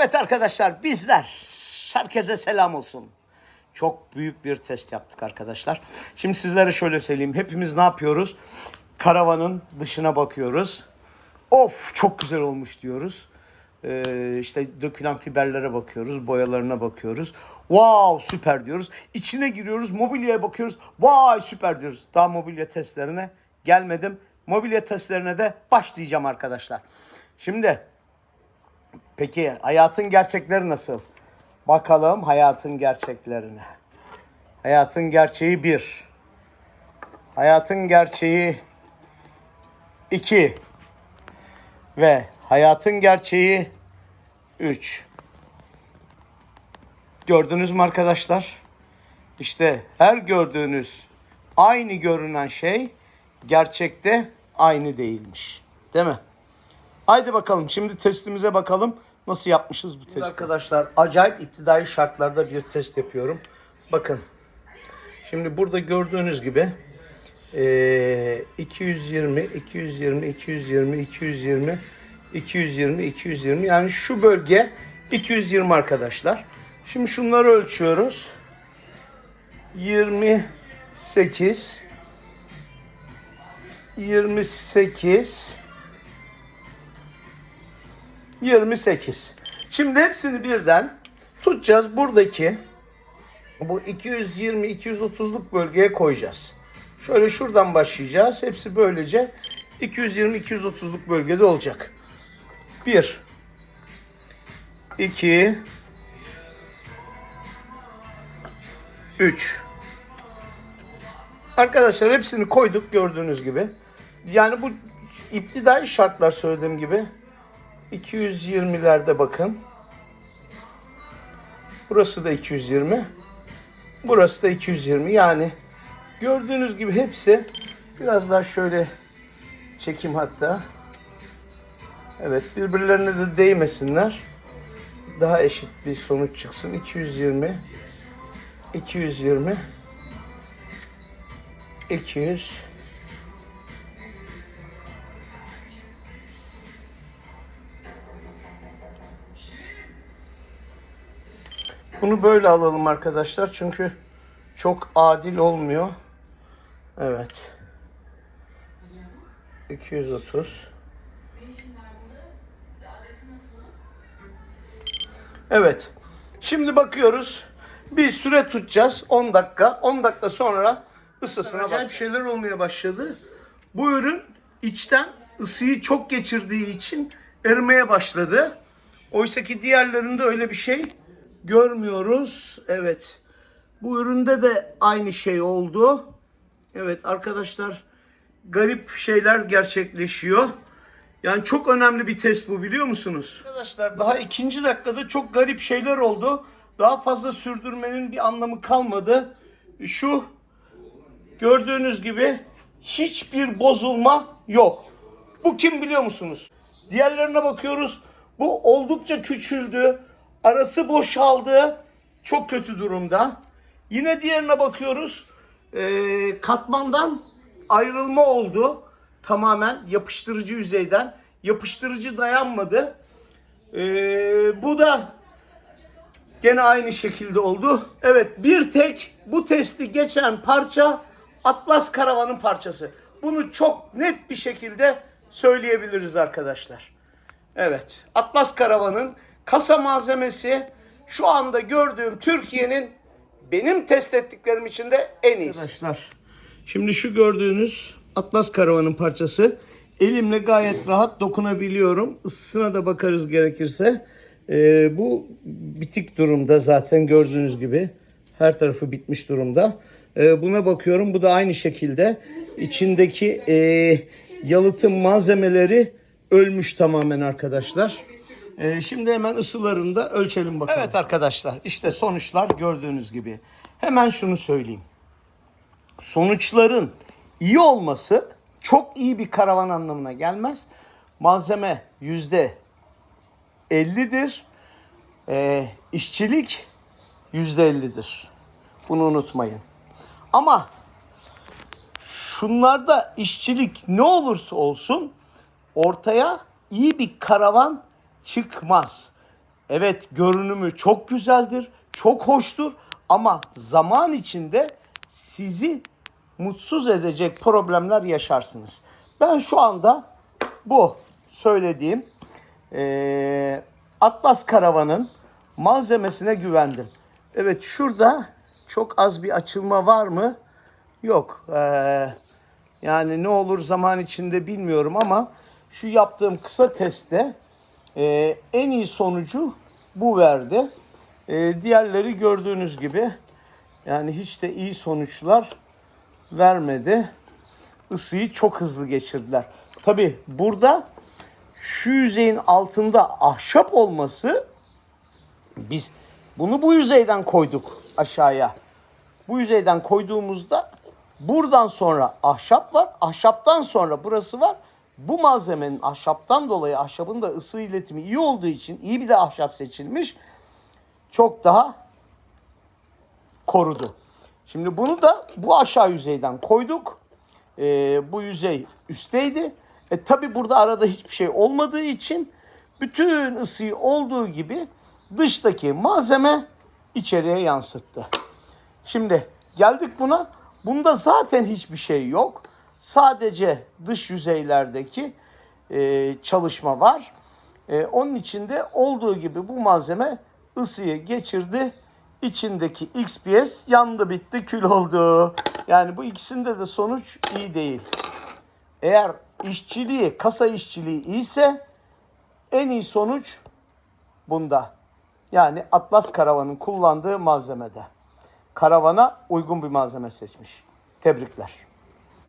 Evet arkadaşlar bizler herkese selam olsun. Çok büyük bir test yaptık arkadaşlar. Şimdi sizlere şöyle söyleyeyim. Hepimiz ne yapıyoruz? Karavanın dışına bakıyoruz. Of çok güzel olmuş diyoruz. Ee, işte dökülen fiberlere bakıyoruz, boyalarına bakıyoruz. Wow süper diyoruz. İçine giriyoruz, mobilyaya bakıyoruz. Vay süper diyoruz. Daha mobilya testlerine gelmedim. Mobilya testlerine de başlayacağım arkadaşlar. Şimdi Peki hayatın gerçekleri nasıl? Bakalım hayatın gerçeklerine. Hayatın gerçeği bir. Hayatın gerçeği iki. Ve hayatın gerçeği üç. Gördünüz mü arkadaşlar? İşte her gördüğünüz aynı görünen şey gerçekte aynı değilmiş. Değil mi? Haydi bakalım şimdi testimize bakalım nasıl yapmışız bu testi. Arkadaşlar acayip iptidai şartlarda bir test yapıyorum. Bakın. Şimdi burada gördüğünüz gibi eee, 220, 220, 220, 220, 220, 220 yani şu bölge 220 arkadaşlar. Şimdi şunları ölçüyoruz. 28 28 28. Şimdi hepsini birden tutacağız. Buradaki bu 220 230'luk bölgeye koyacağız. Şöyle şuradan başlayacağız. Hepsi böylece 220 230'luk bölgede olacak. 1 2 3 Arkadaşlar hepsini koyduk gördüğünüz gibi. Yani bu iptidai şartlar söylediğim gibi 220'lerde bakın. Burası da 220. Burası da 220. Yani gördüğünüz gibi hepsi biraz daha şöyle çekim hatta. Evet birbirlerine de değmesinler. Daha eşit bir sonuç çıksın. 220 220 200 Bunu böyle alalım arkadaşlar çünkü çok adil olmuyor. Evet. 230. Evet. Şimdi bakıyoruz. Bir süre tutacağız. 10 dakika. 10 dakika sonra ısısına Acayip şeyler olmaya başladı. Bu ürün içten ısıyı çok geçirdiği için erimeye başladı. Oysa ki diğerlerinde öyle bir şey görmüyoruz. Evet. Bu üründe de aynı şey oldu. Evet arkadaşlar garip şeyler gerçekleşiyor. Yani çok önemli bir test bu biliyor musunuz? Arkadaşlar daha ikinci dakikada çok garip şeyler oldu. Daha fazla sürdürmenin bir anlamı kalmadı. Şu gördüğünüz gibi hiçbir bozulma yok. Bu kim biliyor musunuz? Diğerlerine bakıyoruz. Bu oldukça küçüldü. Arası boşaldı. Çok kötü durumda. Yine diğerine bakıyoruz. Ee, katmandan ayrılma oldu. Tamamen yapıştırıcı yüzeyden. Yapıştırıcı dayanmadı. Ee, bu da gene aynı şekilde oldu. Evet bir tek bu testi geçen parça Atlas Karavan'ın parçası. Bunu çok net bir şekilde söyleyebiliriz arkadaşlar. Evet Atlas Karavan'ın kasa malzemesi şu anda gördüğüm Türkiye'nin benim test ettiklerim içinde en iyisi. Arkadaşlar şimdi şu gördüğünüz Atlas Karavan'ın parçası elimle gayet rahat dokunabiliyorum. Isısına da bakarız gerekirse. Ee, bu bitik durumda zaten gördüğünüz gibi her tarafı bitmiş durumda. Ee, buna bakıyorum bu da aynı şekilde içindeki e, yalıtım malzemeleri ölmüş tamamen arkadaşlar. Ee, şimdi hemen ısılarını da ölçelim bakalım. Evet arkadaşlar işte sonuçlar gördüğünüz gibi. Hemen şunu söyleyeyim. Sonuçların iyi olması çok iyi bir karavan anlamına gelmez. Malzeme yüzde 50'dir. Ee, işçilik yüzde 50'dir. Bunu unutmayın. Ama şunlarda işçilik ne olursa olsun ortaya iyi bir karavan çıkmaz. Evet görünümü çok güzeldir, çok hoştur ama zaman içinde sizi mutsuz edecek problemler yaşarsınız. Ben şu anda bu söylediğim eee, Atlas Karavan'ın malzemesine güvendim. Evet şurada çok az bir açılma var mı? Yok. Eee, yani ne olur zaman içinde bilmiyorum ama şu yaptığım kısa testte e, en iyi sonucu bu verdi. E, diğerleri gördüğünüz gibi yani hiç de iyi sonuçlar vermedi. Isıyı çok hızlı geçirdiler. Tabi burada şu yüzeyin altında ahşap olması biz bunu bu yüzeyden koyduk aşağıya. Bu yüzeyden koyduğumuzda buradan sonra ahşap var. Ahşaptan sonra burası var. Bu malzemenin ahşaptan dolayı ahşabın da ısı iletimi iyi olduğu için iyi bir de ahşap seçilmiş. Çok daha korudu. Şimdi bunu da bu aşağı yüzeyden koyduk. Ee, bu yüzey üstteydi. E tabi burada arada hiçbir şey olmadığı için bütün ısıyı olduğu gibi dıştaki malzeme içeriye yansıttı. Şimdi geldik buna. Bunda zaten hiçbir şey yok. Sadece dış yüzeylerdeki e, çalışma var. E, onun içinde olduğu gibi bu malzeme ısıyı geçirdi. İçindeki XPS yandı bitti kül oldu. Yani bu ikisinde de sonuç iyi değil. Eğer işçiliği, kasa işçiliği iyiyse en iyi sonuç bunda. Yani Atlas Karavan'ın kullandığı malzemede. Karavana uygun bir malzeme seçmiş. Tebrikler.